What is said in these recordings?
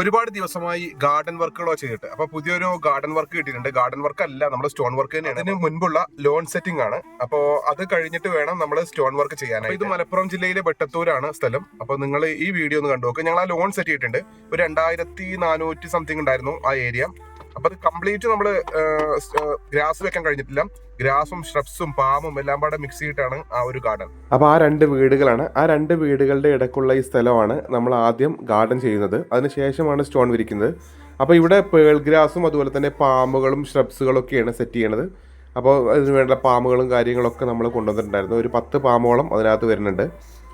ഒരുപാട് ദിവസമായി ഗാർഡൻ വർക്കുകളോ ചെയ്തിട്ട്. അപ്പൊ പുതിയൊരു ഗാർഡൻ വർക്ക് കിട്ടിയിട്ടുണ്ട്. ഗാർഡൻ വർക്ക് അല്ല നമ്മുടെ സ്റ്റോൺ വർക്ക് തന്നെയാണ്. അതിന് മുൻപുള്ള ലോൺ സെറ്റിംഗ് ആണ്. അപ്പോ അത് കഴിഞ്ഞിട്ട് വേണം നമ്മൾ സ്റ്റോൺ വർക്ക് ചെയ്യാനായി ഇത് മലപ്പുറം ജില്ലയിലെ വെട്ടത്തൂരാണ് സ്ഥലം. അപ്പൊ നിങ്ങൾ ഈ വീഡിയോ ഒന്ന് കണ്ടു നോക്കുക ഞങ്ങൾ ആ ലോൺ സെറ്റ് ചെയ്തിട്ടുണ്ട്. ഒരു രണ്ടായിരത്തി നാനൂറ്റി സംതിങ് ഉണ്ടായിരുന്നു ആ ഏരിയ അപ്പൊ അത് കംപ്ലീറ്റ് നമ്മൾ ഗ്രാസ് വെക്കാൻ കഴിഞ്ഞിട്ടില്ല. ഗ്രാസും ഷ്രബ്സും പാമും എല്ലാം പാടെ മിക്സ് ചെയ്തിട്ടാണ് ആ ഒരു ഗാർഡൻ അപ്പൊ ആ രണ്ട് വീടുകളാണ്. ആ രണ്ട് വീടുകളുടെ ഇടക്കുള്ള ഈ സ്ഥലമാണ് നമ്മൾ ആദ്യം ഗാർഡൻ ചെയ്യുന്നത് അതിനുശേഷമാണ് സ്റ്റോൺ വിരിക്കുന്നത്. അപ്പോൾ ഇവിടെ പേൾ ഗ്രാസും അതുപോലെ തന്നെ പാമ്പുകളും ഷ്രബ്സുകളും ഒക്കെയാണ് സെറ്റ് ചെയ്യണത്. അപ്പോൾ അതിന് വേണ്ട പാമ്പുകളും കാര്യങ്ങളൊക്കെ നമ്മൾ കൊണ്ടുവന്നിട്ടുണ്ടായിരുന്നു. ഒരു പത്ത് പാമ്പോളം അതിനകത്ത് വരുന്നുണ്ട്.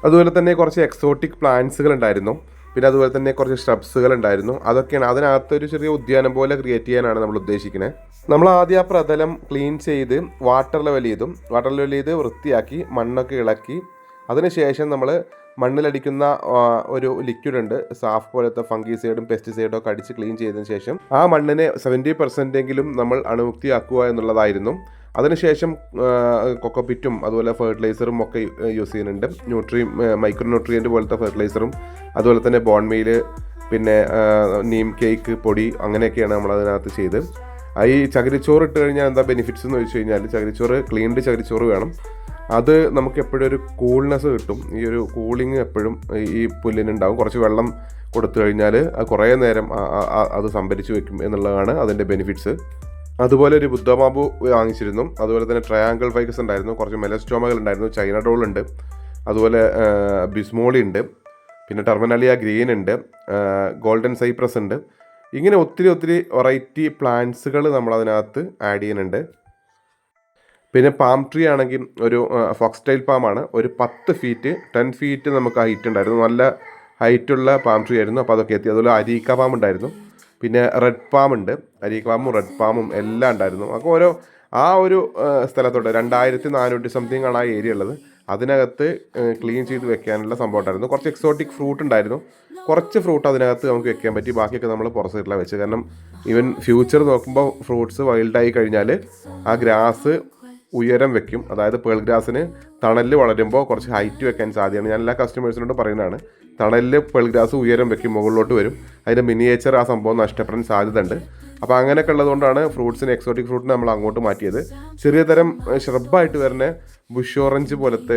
അതുപോലെ തന്നെ കുറച്ച് എക്സോട്ടിക് പ്ലാന്റ്സുകൾ ഉണ്ടായിരുന്നു. പിന്നെ അതുപോലെ തന്നെ കുറച്ച് ഷ്രബ്സുകൾ ഉണ്ടായിരുന്നു. അതൊക്കെയാണ്. അതിനകത്ത് ഒരു ചെറിയ ഉദ്യാനം പോലെ ക്രിയേറ്റ് ചെയ്യാനാണ് നമ്മൾ ഉദ്ദേശിക്കുന്നത് നമ്മൾ ആദ്യം ആ പ്രതലം ക്ലീൻ ചെയ്ത് വാട്ടർ ലെവൽ ചെയ്തും. വാട്ടർ ലെവൽ ചെയ്ത് വൃത്തിയാക്കി മണ്ണൊക്കെ ഇളക്കി. അതിനുശേഷം നമ്മൾ മണ്ണിലടിക്കുന്ന ഒരു ലിക്വിഡ് ഉണ്ട്. സാഫ് പോലത്തെ ഫംഗിസൈഡും പെസ്റ്റിസൈഡും ഒക്കെ അടിച്ച് ക്ലീൻ ചെയ്തതിന് ശേഷം ആ മണ്ണിനെ സെവന്റി പെർസെന്റെങ്കിലും നമ്മൾ അണുമുക്തിയാക്കുക എന്നുള്ളതായിരുന്നു. അതിനുശേഷം കൊക്കോപിറ്റും അതുപോലെ ഫെർട്ടിലൈസറും ഒക്കെ യൂസ് ചെയ്യുന്നുണ്ട്. ന്യൂട്രി മൈക്രോ ന്യൂട്രിയന്റ് പോലത്തെ ഫെർട്ടിലൈസറും അതുപോലെ തന്നെ ബോൺമെയിൽ പിന്നെ നീം കേക്ക് പൊടി അങ്ങനെയൊക്കെയാണ് നമ്മൾ അതിനകത്ത് ചെയ്ത്. ഈ ചകിരിച്ചോറ് ഇട്ട് കഴിഞ്ഞാൽ എന്താ ബെനിഫിറ്റ്സ് എന്ന് ചോദിച്ചു കഴിഞ്ഞാൽ ചകിരിച്ചോറ് ക്ലീൻഡ് ചകിരിച്ചോറ് വേണം. അത് നമുക്ക് എപ്പോഴും ഒരു കൂൾനെസ് കിട്ടും. ഈ ഒരു കൂളിങ് എപ്പോഴും ഈ പുല്ലിനുണ്ടാവും. കുറച്ച് വെള്ളം കൊടുത്തു കഴിഞ്ഞാൽ കുറേ നേരം അത് സംഭരിച്ച് വെക്കും എന്നുള്ളതാണ് അതിന്റെ ബെനിഫിറ്റ്സ് അതുപോലെ ഒരു ബുദ്ധബാബു വാങ്ങിച്ചിരുന്നു. അതുപോലെ തന്നെ ട്രയാങ്കിൾ ഫൈക്കസ് ഉണ്ടായിരുന്നു. കുറച്ച് മെലസ്റ്റോമകൾ ഉണ്ടായിരുന്നു. ചൈന ഡോൾ ഉണ്ട്. അതുപോലെ ബിസ്മോളി ഉണ്ട്. പിന്നെ ടെർമിനാലിയ ഗ്രീൻ ഉണ്ട്. ഗോൾഡൻ സൈപ്രസ് ഉണ്ട്. ഇങ്ങനെ ഒത്തിരി ഒത്തിരി വെറൈറ്റി പ്ലാന്റ്സുകൾ നമ്മൾ അതിനകത്ത് ആഡ് ചെയ്യുന്നുണ്ട്. പിന്നെ പാം ട്രീ ആണെങ്കിൽ ഒരു ഫോക്സ്റ്റൈൽ പാമാണ് ഒരു പത്ത് ഫീറ്റ് ടെൻ ഫീറ്റ് നമുക്ക് ഹൈറ്റ് ഉണ്ടായിരുന്നു. നല്ല ഹൈറ്റുള്ള പാം ട്രീ ആയിരുന്നു. അപ്പോൾ അതൊക്കെ എത്തി. അതുപോലെ അരീക്ക പാം ഉണ്ടായിരുന്നു. പിന്നെ റെഡ് പാം ഉണ്ട്. അരീക്ക പാമും റെഡ് പാമും എല്ലാം ഉണ്ടായിരുന്നു. അപ്പോൾ ഓരോ ആ ഒരു സ്ഥലത്തോട്ട് രണ്ടായിരത്തി നാനൂറ്റി സംതിങ് ആണ് ആ ഏരിയ ഉള്ളത്. അതിനകത്ത് ക്ലീൻ ചെയ്ത് വെക്കാനുള്ള സംഭവം ഉണ്ടായിരുന്നു. കുറച്ച് എക്സോട്ടിക് ഫ്രൂട്ട് ഉണ്ടായിരുന്നു. കുറച്ച് ഫ്രൂട്ട് അതിനകത്ത് നമുക്ക് വെക്കാൻ പറ്റി. ബാക്കിയൊക്കെ നമ്മൾ പുറത്ത് സൈഡിലാണ് വെച്ചത്. കാരണം ഈവൻ ഫ്യൂച്ചർ നോക്കുമ്പോൾ ഫ്രൂട്ട്സ് വൈൽഡായി കഴിഞ്ഞാൽ ആ ഗ്രാസ് ഉയരം വെക്കും. അതായത് പേൾ ഗ്രാസിന് തണലിൽ വളരുമ്പോൾ കുറച്ച് ഹൈറ്റ് വെക്കാൻ സാധ്യതയാണ്. ഞാൻ എല്ലാ കസ്റ്റമേഴ്സിനോടും പറയുന്നതാണ്. തണലിൽ പേൾ ഗ്രാസ് ഉയരം വെക്കും മുകളിലോട്ട് വരും. അതിന്റെ മിനിയേച്ചർ ആ സംഭവം നഷ്ടപ്പെടാൻ സാധ്യത ഉണ്ട് അപ്പോൾ അങ്ങനെയൊക്കെ ഉള്ളതുകൊണ്ടാണ് ഫ്രൂട്ട്സിന് എക്സോട്ടിക് ഫ്രൂട്ടിന് നമ്മൾ അങ്ങോട്ട് മാറ്റിയത്. ചെറിയ തരം ഷ്രബായിട്ട് വരുന്ന ബുഷ് ഓറഞ്ച് പോലത്തെ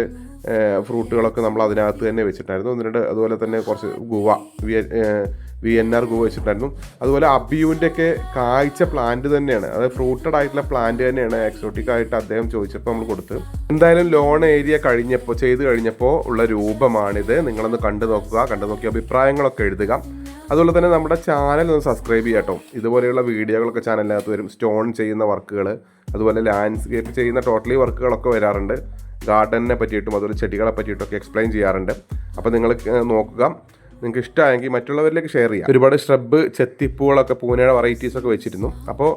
ഫ്രൂട്ടുകളൊക്കെ നമ്മൾ അതിനകത്ത് തന്നെ വെച്ചിട്ടായിരുന്നു. ഒന്ന് രണ്ട് അതുപോലെ തന്നെ കുറച്ച് guava V N R guava വെച്ചിട്ടായിരുന്നു. അതുപോലെ അബിയുവിന്റെ ഒക്കെ കാഴ്ച പ്ലാന്റ് തന്നെയാണ്. അതായത് ഫ്രൂട്ടഡ് ആയിട്ടുള്ള പ്ലാന്റ് തന്നെയാണ് എക്സോട്ടിക് ആയിട്ട് അദ്ദേഹം ചോദിച്ചപ്പോൾ നമ്മൾ കൊടുത്ത്. എന്തായാലും ലോൺ ഏരിയ കഴിഞ്ഞപ്പോൾ ചെയ്ത് കഴിഞ്ഞപ്പോൾ ഉള്ള രൂപമാണിത്. നിങ്ങളൊന്ന് കണ്ടു നോക്കുക. കണ്ടു നോക്കി അഭിപ്രായങ്ങളൊക്കെ എഴുതുക. അതുപോലെ തന്നെ നമ്മുടെ ചാനൽ ഒന്ന് സബ്സ്ക്രൈബ് ചെയ്യാം കേട്ടോ ഇതുപോലെയുള്ള വീഡിയോകളൊക്കെ ചാനലിനകത്ത് വരും. സ്റ്റോൺ ചെയ്യുന്ന വർക്കുകൾ അതുപോലെ ലാൻഡ്സ്കേപ്പ് ചെയ്യുന്ന ടോട്ടലി വർക്കുകളൊക്കെ വരാറുണ്ട്. ഗാർഡനെ പറ്റിയിട്ടും അതുപോലെ ചെടികളെ പറ്റിയിട്ടൊക്കെ എക്സ്പ്ലെയിൻ ചെയ്യാറുണ്ട്. അപ്പോൾ നിങ്ങൾ നോക്കുക. നിങ്ങൾക്ക് ഇഷ്ടമായെങ്കിൽ മറ്റുള്ളവരിലേക്ക് ഷെയർ ചെയ്യാം. ഒരുപാട് ഷ്രബ് ചെത്തിപ്പൂകളൊക്കെ പൂനയുടെ വെറൈറ്റീസൊക്കെ വെച്ചിരുന്നു. അപ്പോൾ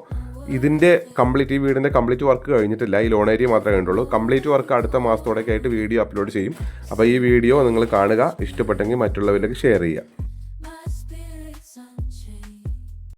ഇതിന്റെ കംപ്ലീറ്റ് ഈ വീടിന്റെ കംപ്ലീറ്റ് വർക്ക് കഴിഞ്ഞിട്ടില്ല. ഈ ലോൺ ഏരിയ മാത്രമേ കണ്ടുള്ളൂ. കംപ്ലീറ്റ് വർക്ക് അടുത്ത മാസത്തോടൊക്കെ ആയിട്ട് വീഡിയോ അപ്ലോഡ് ചെയ്യും. അപ്പോൾ ഈ വീഡിയോ നിങ്ങൾ കാണുക. ഇഷ്ടപ്പെട്ടെങ്കിൽ മറ്റുള്ളവരിലേക്ക് ഷെയർ ചെയ്യുക.